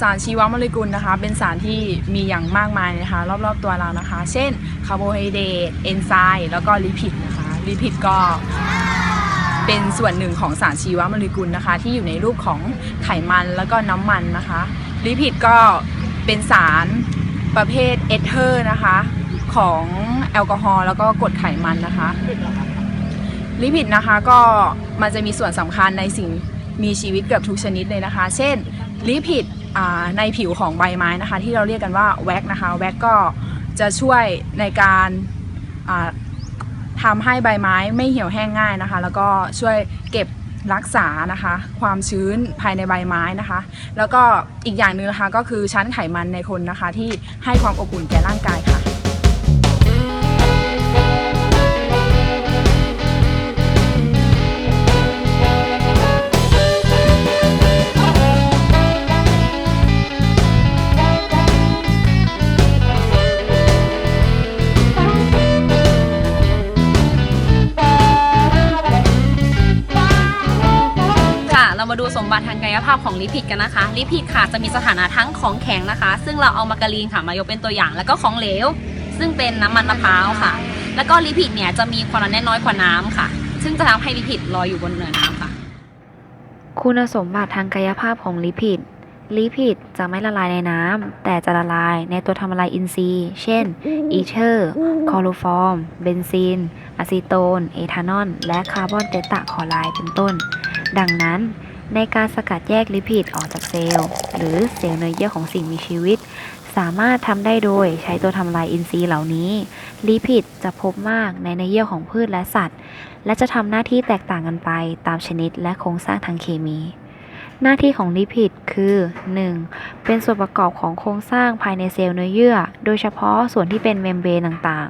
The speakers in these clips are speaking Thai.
สารชีวโมเลกุลนะคะ เป็นสารที่มีอย่างมากมายนะคะ รอบๆตัวเรานะคะ เช่นคาร์โบไฮเดรตเอนไซม์แล้วก็ลิพิดนะคะลิพิดก็เป็นส่วนหนึ่งของสารชีวโมเลกุลนะคะ ที่อยู่ในรูปของไขมันแล้วก็น้ำมันนะคะลิพิดก็เป็นสารประเภทเอเทอร์นะคะ ของแอลกอฮอล์แล้วก็กรดไขมันนะคะลิพิดนะคะก็มันจะมีส่วนสำคัญในสิ่งมีชีวิตเกือบทุกชนิดเลยนะคะ เช่นลิพิด ในผิวของใบไม้นะคะ ที่เราเรียกกันว่าแว็กนะคะแว็กก็จะช่วยในการทำให้ใบไม้ไม่เหี่ยวแห้งง่ายนะคะ แล้วก็ช่วยเก็บรักษานะคะ ความชื้นภายในใบไม้นะคะ แล้วก็อีกอย่างหนึ่งนะคะก็คือชั้นไขมันในคนนะคะ ที่ให้ความอบอุ่นแก่ร่างกายค่ะ มาดูสมบัติทางกายภาพของลิพิดกันนะคะ ลิพิดค่ะจะมีสถานะทั้งของแข็งนะคะ ซึ่งเราเอามาการีนค่ะมายกเป็นตัวอย่าง แล้วก็ของเหลว ซึ่งเป็นน้ำมันมะพร้าวค่ะ แล้วก็ลิพิดเนี่ยจะมีความหนาแน่นน้อยกว่าน้ำค่ะ ซึ่งจะทำให้ลิพิดลอยอยู่บนเนินน้ำค่ะ คุณสมบัติทางกายภาพของลิพิดลิพิดจะไม่ละลายในน้ำแต่จะละลายในตัวทำละลายอินทรีย์ เช่น อีเทอร์คลอโรฟอร์ม เบนซีนอะซิโตน เอทานอล และคาร์บอนเตตะคลอไรด์เป็นต้น ดังนั้น ในการสกัดแยกลิพิดออกจากเซลล์ หรือเซลล์เนื้อเยื่อของสิ่งมีชีวิต สามารถทำได้โดยใช้ตัวทำลายอินทรีย์เหล่านี้ ลิพิดจะพบมากในเนื้อเยื่อของพืชและสัตว์ และจะทำหน้าที่แตกต่างกันไปตามชนิดและโครงสร้างทางเคมี หน้าที่ของลิพิดคือ 1. เป็นส่วนประกอบของโครงสร้างภายในเซลล์เนื้อเยื่อ โดยเฉพาะส่วนที่เป็นเมมเบรนต่าง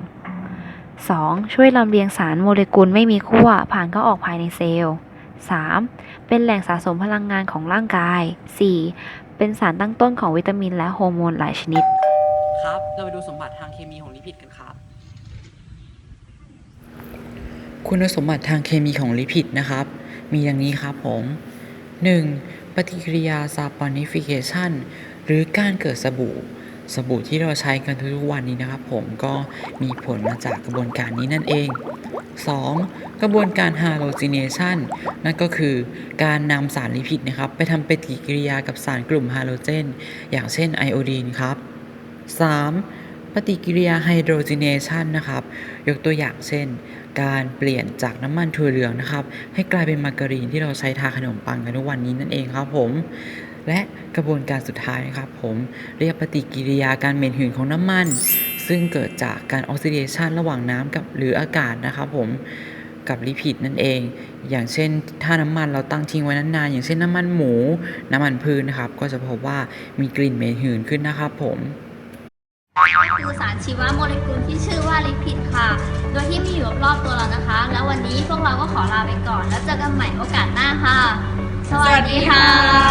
ๆ 2. ช่วยลำเลียงสารโมเลกุลไม่มีขั้วผ่านเข้าออกภายในเซลล์ 3. เป็นแหล่งสะสมพลังงานของร่างกาย 4. เป็นสารตั้งต้นของวิตามินและฮอร์โมนหลายชนิด ครับ เราไปดูสมบัติทางเคมีของลิพิดกันครับ คุณสมบัติทางเคมีของลิพิดนะครับ มีอย่างนี้ครับผม 1. ปฏิกิริยาซาปอนิฟิเคชันหรือการเกิดสบู่สบู่ที่เราใช้กันทุกๆวันนี้นะครับผมก็มีผลมาจากกระบวนการนี้นั่นเอง 2. กระบวนการฮาโลจิเนชันนั่นก็คือการนำสารลิพิดนะครับ ไปทำปฏิกิริยากับสารกลุ่มฮาโลเจน อย่างเช่นไอโอดีนครับ 3. ปฏิกิริยาไฮโดรเจเนชันนะครับ ยกตัวอย่างเช่น การเปลี่ยนจากน้ำมันถั่วเหลืองนะครับ ให้กลายเป็นมาการีนที่เราใช้ทาขนมปังกันทุกวันนี้นั่นเองครับผมและกระบวนการสุดท้ายนะครับผมเรียกปฏิกิริยาการเหม็นหืนของน้ำมัน ซึ่งเกิดจากการออกซิเดชันระหว่างน้ำกับหรืออากาศนะครับผมกับลิพิดนั่นเอง อย่างเช่น ถ้าน้ำมันเราตั้งทิ้งไว้นานๆ อย่างเช่นน้ำมันหมู น้ำมันพืชนะครับ ก็จะพบว่ามีกลิ่นเหม็นหืนขึ้นนะครับผมคือสารชีวโมเลกุลที่ชื่อว่าลิพิดค่ะ โดยที่มีอยู่รอบตัวเรานะคะ แล้ววันนี้พวกเราก็ขอลาไปก่อน แล้วเจอกันใหม่โอกาสหน้าค่ะ สวัสดีค่ะ